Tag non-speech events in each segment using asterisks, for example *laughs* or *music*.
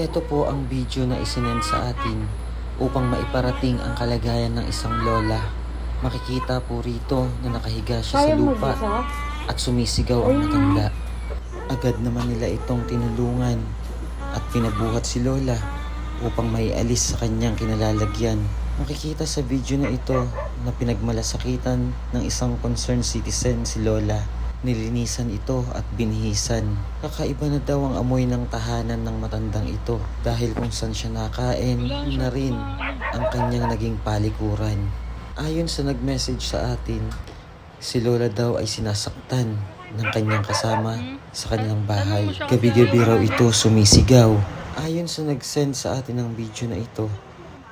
Ito po ang video na isinend sa atin upang maiparating ang kalagayan ng isang lola. Makikita po rito na nakahiga siya sa lupa at sumisigaw ang matanda. Agad naman nila itong tinulungan at pinabuhat si Lola upang maialis sa kanyang kinalalagyan. Makikita sa video na ito na pinagmalasakitan ng isang concerned citizen si Lola. Nilinisan ito at binihisan. Kakaiba na daw ang amoy ng tahanan ng matandang ito dahil kung saan siya nakain na rin ang kanyang naging palikuran. Ayon sa nag-message sa atin, si Lola daw ay sinasaktan ng kanyang kasama sa kanilang bahay. Gabi-gabi raw ito sumisigaw. Ayon sa nag-send sa atin ng video na ito,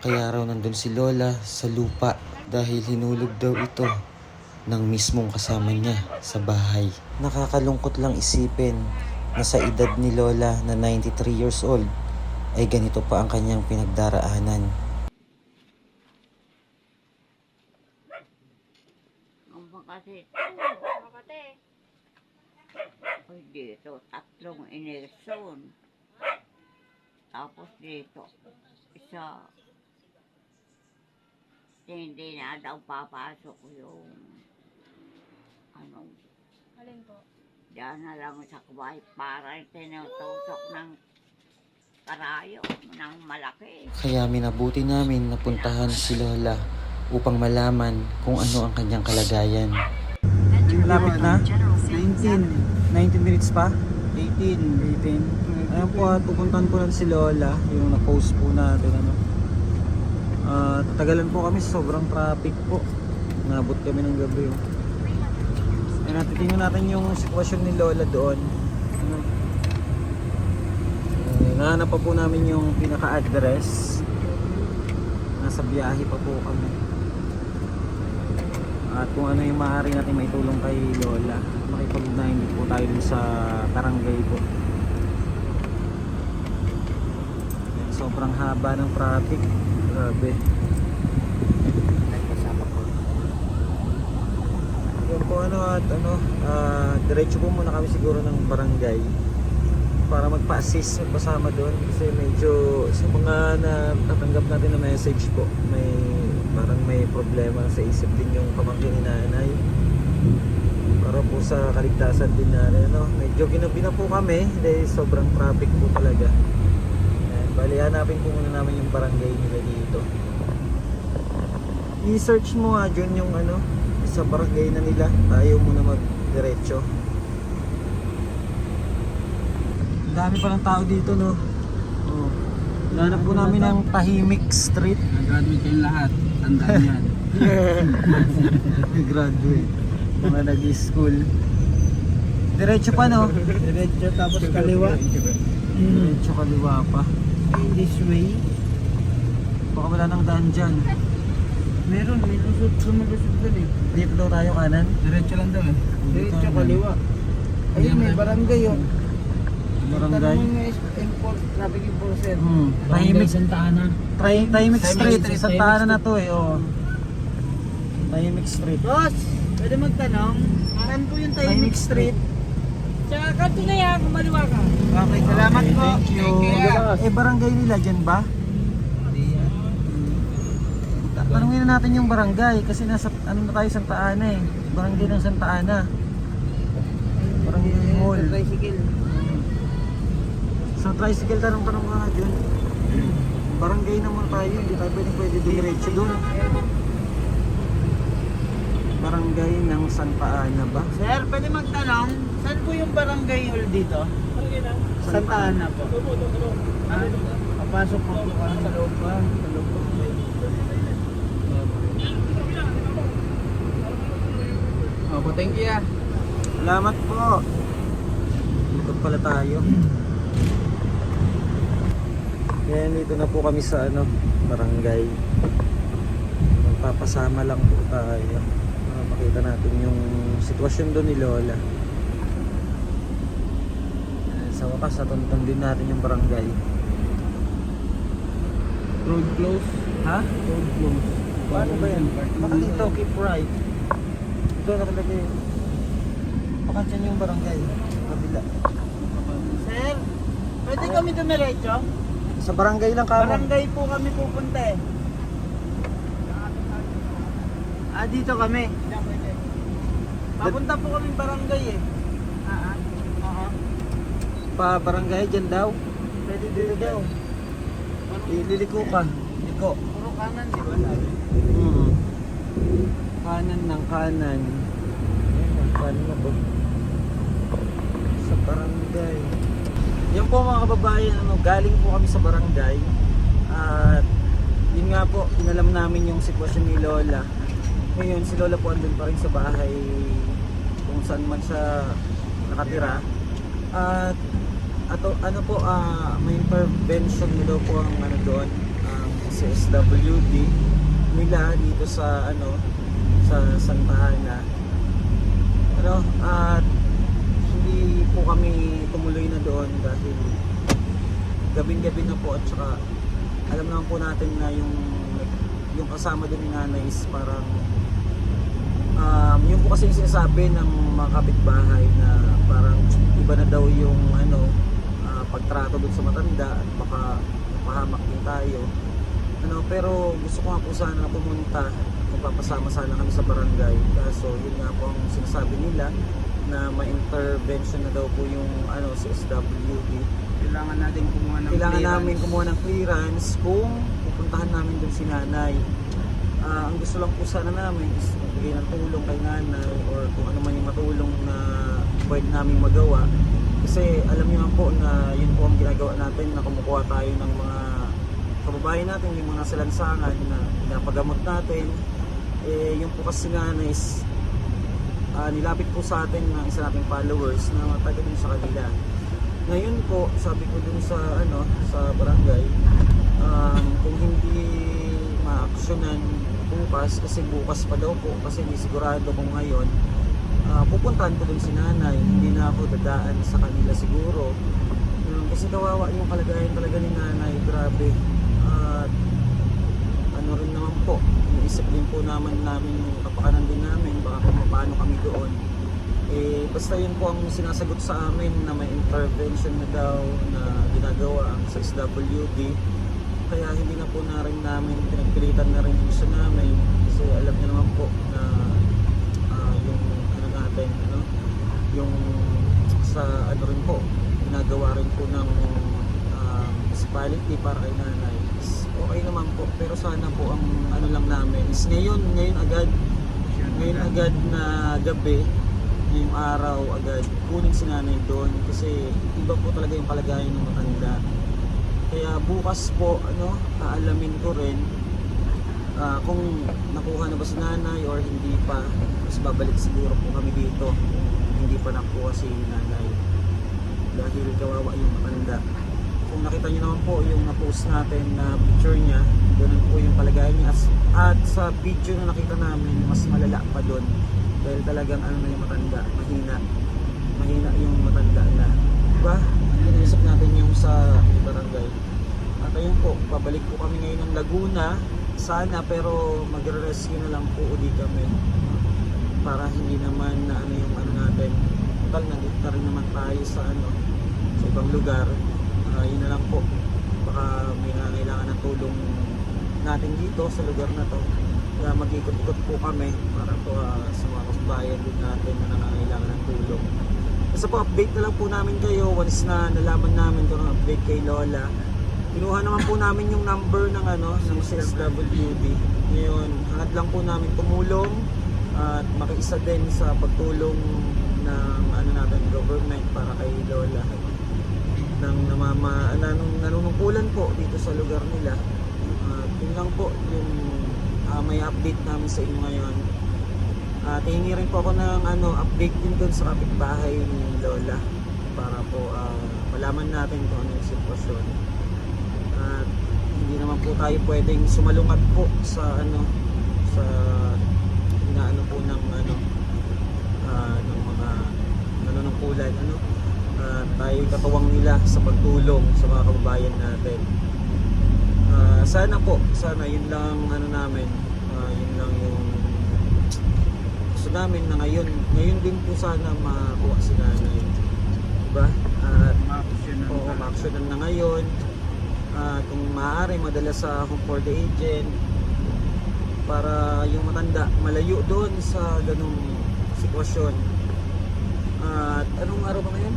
kaya raw nandun si Lola sa lupa dahil hinulog daw ito ng mismong kasama niya sa bahay. Nakakalungkot lang isipin na sa edad ni Lola na 93 years old ay ganito pa ang kanyang pinagdaraanan. Makati. Uy, dito, tatlong inilson. Tapos dito, isa. Hindi na daw papasok yung ano, Alin po? diyan na lang sa kuway para tinutusok ng karayo ng malaki. Kaya minabuti namin napuntahan si Lola upang malaman kung ano ang kanyang kalagayan. Malapit na? 19. 19 minutes pa? 18. 18. Ayan po at pupuntahan po lang si Lola, yung na-post po natin. Ano. Ah, tatagalan po kami, sobrang traffic po. Nabot kami ng gabi. Oh. Ayan, natin, tingnan natin yung sitwasyon ni Lola doon. Ano. Nahanap pa po namin yung pinaka-address. Nasa biyahe pa po kami. At kung ano yung maaari natin maitulong kay Lola. Makipag-ugnayan po tayo dun sa barangay po. Sobrang haba ng traffic. Grabe. Yun po ano at ano, ah, diretso po muna kami siguro ng barangay para magpa-assist magpasama doon. Kasi medyo sa mga natatanggap natin na message po may parang may problema sa isip din yung pamangkin ni nanay. Para po sa kaligtasan din natin no? medyo ginabi na po kami dahil sobrang traffic po talaga. Ayan, bali hanapin po muna namin yung barangay nila dito. I-search mo nga dyan yung ano sa barangay na nila tayo muna mag diretso Ang dami pa ng tao dito, no? Oh. Hanap po namin ang Tahimik Street. Nag-graduate kayong lahat. Tandaan *laughs* yan. Graduate. Mga nag-school. Diretso pa, no? Diretso tapos kaliwa. Diretso kaliwa pa. In this way. Baka wala nang daan dyan. Meron, may lusot, sumulusot doon eh. Dito daw tayo kanan. Diretso lang daw eh. Diretso kaliwa. Ayun, may barangay oh. Barangay. Tanong yung enforce, traffic enforcer. Hmm. Tahimik. Santa Ana. Tahimik Street. Street, Sa Tahimik Tana na to, eh. Oh. Tahimik Street. Boss, pwede magtanong? Saan po yung Tahimik Street. Sa kanto na yan, kumaliwa ka. Okay, salamat po. Thank you. Eh, barangay nila dyan ba? Ta- Tanungin na natin yung barangay kasi nasa ano na tayo Santa Ana eh. Barangay ng Santa Ana. Barangay ng Mall. Tricycle. Sa tricycle tanong tanong ka nga dyan. Barangay naman tayo, hindi tayo pwede pwede dumiretso doon. Barangay ng Santa Ana ba? Sir, pwede magtanong, saan po yung barangay hall dito? Santa Ana po. Ha? Papasok po po sa loob ba? Sa loob po. Opo, thank you ah. Salamat po. Ikot pala tayo. Kaya dito na po kami sa ano, barangay. Magpapasama lang po tayo. Para makita natin yung sitwasyon doon ni Lola. Sa wakas, natuntun din natin yung barangay. Road close. Ha? Road close. Paano ba yan? Baka dito, keep right. Ito nakalagay. Baka dyan yung barangay. Kabila. Sir, pwede kami dumiretso? Sa barangay lang ka Barangay po kami pupunta eh. Ah, dito kami. Papunta po kami barangay eh. Ah, ah. Pa barangay dyan daw. Pwede dito daw. Ililiko ka. Liko. Puro kanan, di ba? Hmm. Kanan ng kanan. Ayan, kanan na ba? Sa barangay. Yan po mga kababayan, ano, galing po kami sa barangay. At yun nga po, inalam namin yung sitwasyon ni Lola. Ngayon, si Lola po andun pa rin sa bahay kung saan man siya nakatira. At ato ano po ah, may intervention daw po ang ano doon ang CSWD nila dito sa ano sa Santa Ana ano at hindi po kami tumuloy na doon dahil gabing-gabi na po at saka alam naman po natin na yung yung kasama doon ni nanay is parang um, yun po kasi yung sinasabi ng mga kapitbahay na parang iba na daw yung ano ah, pagtrato doon sa matanda at baka mapahamak din tayo. Ano pero gusto ko nga po sana pumunta magpapasama sana kami sa barangay kaso yun nga po ang sinasabi nila na ma-intervention na daw po yung ano si SWD Kailangan natin kumuha ng kailangan clearance. namin kumuha ng clearance kung pupuntahan namin doon si nanay. Ah, ang gusto lang po sana namin is magbigay ng tulong kay nanay or kung ano man yung matulong na pwede namin magawa. Kasi alam niyo naman po na yun po ang ginagawa natin na kumukuha tayo ng mga kababayan natin, yung mga salansangan na pinapagamot natin. Eh, yung po kasi nanay is ah, nilapit po sa atin ng isa nating followers na taga din sa kanila. Ngayon po, sabi ko dun sa ano sa barangay, um, kung hindi maaksyonan bukas, kasi bukas pa daw po, kasi hindi sigurado kung ngayon, ah, pupuntahan ko dun si nanay, hindi na ako dadaan sa kanila siguro. Um, kasi kawawa yung kalagayan talaga ni nanay, grabe. At ano rin naman po, iniisip din po naman namin yung kapakanan din namin, baka kung paano kami doon. Eh, basta yun po ang sinasagot sa amin na may intervention na daw na ginagawa ang sa SWD. Kaya hindi na po na rin namin pinagpilitan na rin yung gusto namin kasi alam niyo naman po na ah, yung ano natin, ano, yung sa ano rin po, ginagawa rin po ng municipality para kay nanay. Is okay naman po pero sana po ang ano lang namin is ngayon ngayon agad. Ngayon agad na gabi ngayong araw agad kunin si nanay doon kasi iba po talaga yung kalagayan ng matanda. Kaya bukas po ano aalamin ko rin ah, kung nakuha na ba si nanay or hindi pa. Mas babalik siguro po kami dito. Hindi pa nakuha si nanay. Dahil kawawa yung matanda kung nakita niyo naman po yung na-post natin na picture niya ganun po yung kalagayan niya. As- at sa video na nakita namin mas malala pa doon dahil talagang ano na yung matanda mahina. Mahina yung matanda na. Diba? Iniisip natin yung sa barangay. At ayun po babalik po kami ngayon ng Laguna. Sana pero magre-rescue na lang po uli kami. Para hindi naman na ano yung ano natin. Total nandito na rin naman tayo sa ano sa ibang lugar Ah, yun na lang po. Baka may nangailangan ng tulong natin dito sa lugar na to. Kaya mag-ikot-ikot po kami para po ah, sa mga kababayan din natin na nangangailangan ng tulong. Kasi po update na lang po namin kayo. Once na nalaman namin kung update kay Lola. Kinuha naman po namin yung number ng ano ng CSWD ngayon hangat lang po namin tumulong at makiisa din sa pagtulong ng ano natin government para kay Lola ng namama nanung, nanunungkulan po dito sa lugar nila. At yun lang po yung ah, may update namin sa inyo ngayon. At hihingi rin po ako ng ano, update din doon sa kapitbahay ni Lola para po ah, malaman natin kung ano yung sitwasyon. At hindi naman po tayo pwedeng sumalungat po sa ano sa inaano po ng ano ah, ng mga nanunungkulan ano at tayo katuwang nila sa pagtulong sa mga kababayan natin Ah, sana po sana yun lang ano namin ah, yun lang yung gusto namin na ngayon ngayon din po sana makuha si nanay diba at na. oo ma na ngayon At kung maaari, madala sa home for the agent para yung matanda malayo doon sa ganung sitwasyon. At anong araw ba ngayon?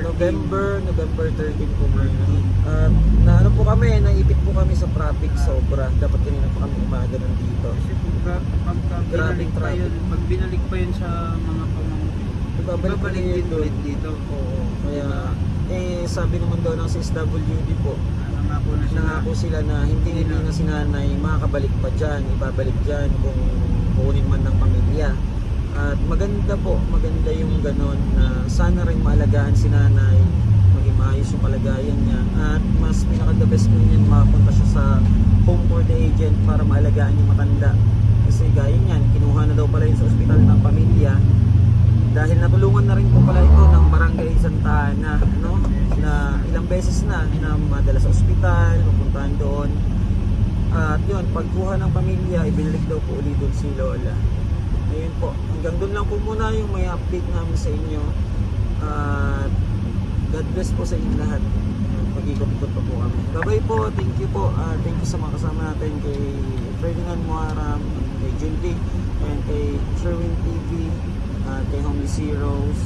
November, November 13 po ngayon. At na ano po kami, naipit po kami sa traffic sobra. Dapat kanina pa kami umaga nandito. Kasi pagka, pagka Grabing binalik pa traffic. yun, pag binalik pa yun sa mga pamangkin, Babalik, babalik din ulit dito. Oo. Kaya, eh, sabi naman daw ng CSWD po, Nangako na sila. nangako sila na hindi hindi na si nanay makakabalik pa dyan, ibabalik dyan kung kukunin man ng pamilya. At maganda po, maganda yung ganon na sana rin maalagaan si nanay, maging maayos yung kalagayan niya. At mas pinaka the best nun yan, makapunta siya sa home for the agent para maalagaan yung matanda. Kasi gaya niyan, kinuha na daw pala yun sa ospital ng pamilya dahil natulungan na rin po pala ito ng barangay Santa Ana no? na ilang beses na na madala sa ospital, pupuntahan doon at yun, pagkuha ng pamilya ibinalik daw po ulit doon si Lola ayun po, hanggang doon lang po muna yung may update namin sa inyo. At God bless po sa inyo lahat. Pag-ikot-ikot pa po kami. Bye bye po, thank you po. Ah, thank you sa mga kasama natin kay Ferdinand Muaram kay Junti and kay Sherwin TV at kay Homie Zeros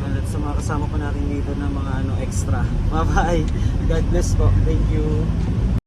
at sa mga kasama pa natin dito na mga ano extra. *laughs* Bye bye God bless po. Thank you